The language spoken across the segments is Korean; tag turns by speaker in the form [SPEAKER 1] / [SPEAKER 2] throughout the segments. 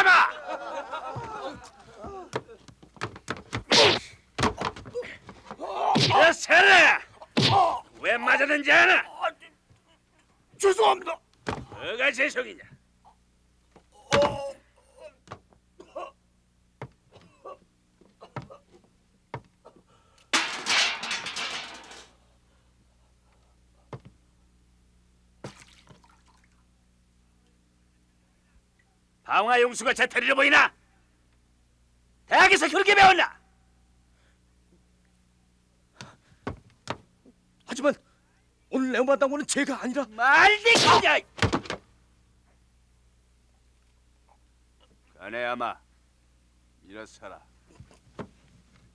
[SPEAKER 1] 사람아! 야, 살아! 왜 맞았는지 아나? 죄송합니다.
[SPEAKER 2] 뭐가 죄송이냐? 방화 용수가 재탈이려 보이나? 대학에서 그렇게 배웠나?
[SPEAKER 1] 하지만 오늘 내용받은 거는 제가 아니라
[SPEAKER 2] 그냥. 가네야마 일어서라.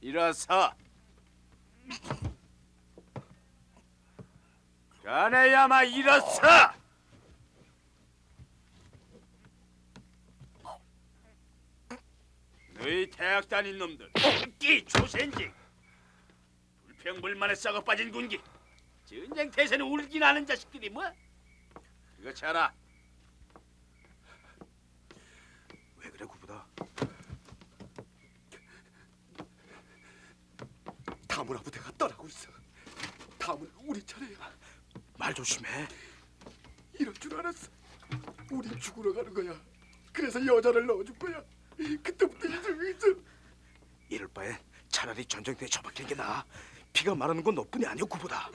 [SPEAKER 2] 일어서. 가네야마 일어서. 너희 대학 다닌 놈들, 끼 조센지, 불평불만에 썩어 빠진 군기, 전쟁터에서는 울긴 하는 자식들이 뭐? 그거 차라.
[SPEAKER 1] 왜 그래 구보다 다문화 부대가 떠나고 있어. 다음은 우리 차례야. 말 조심해. 이럴 줄 알았어. 우리 죽으러 가는 거야. 그래서 여자를 넣어준 거야. 그때부터 바에 차라리 전쟁터에 처박히는 게 나아. 피가 마르는 건 너뿐이 아니야 구보다.